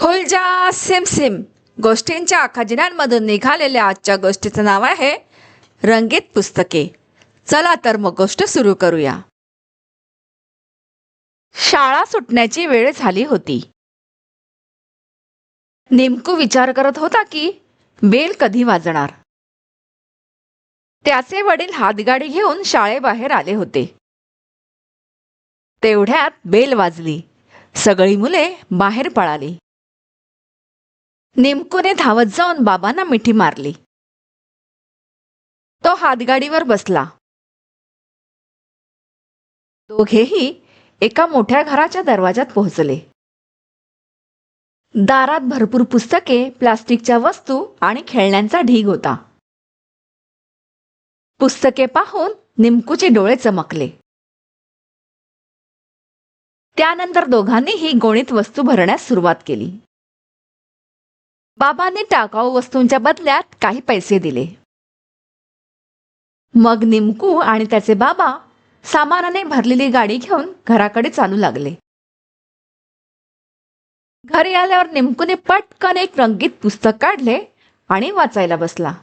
होलजा सिमसिम गोष्टींच्या खजिन्यांमधून निघालेल्या आजच्या गोष्टीचं नाव आहे रंगीत पुस्तके. चला तर मग गोष्ट सुरू करूया. शाळा सुटण्याची वेळ झाली होती. नेमकू विचार करत होता की बेल कधी वाजणार? त्याचे वडील हातगाडी घेऊन शाळेबाहेर आले होते. तेवढ्यात बेल वाजली. सगळी मुले बाहेर पळाली. नेमकूने धावत जाऊन बाबांना मिठी मारली. तो हातगाडीवर बसला. दोघेही एका मोठ्या घराच्या दरवाजात पोहोचले. दारात भरपूर पुस्तके प्लास्टिकच्या वस्तू आणि खेळण्यांचा ढीग होता. पुस्तके पाहून निमकूचे डोळे चमकले. त्यानंतर दोघांनीही गोणीत वस्तू भरण्यास सुरुवात केली. बाबांनी टाकाऊ वस्तूंच्या बदल्यात काही पैसे दिले. मग निमकू आणि त्याचे बाबा सामानाने भरलेली गाडी घेऊन घराकडे चालू लागले. घरी आल्यावर निमकूने पटकन एक रंगीत पुस्तक काढले आणि वाचायला बसला.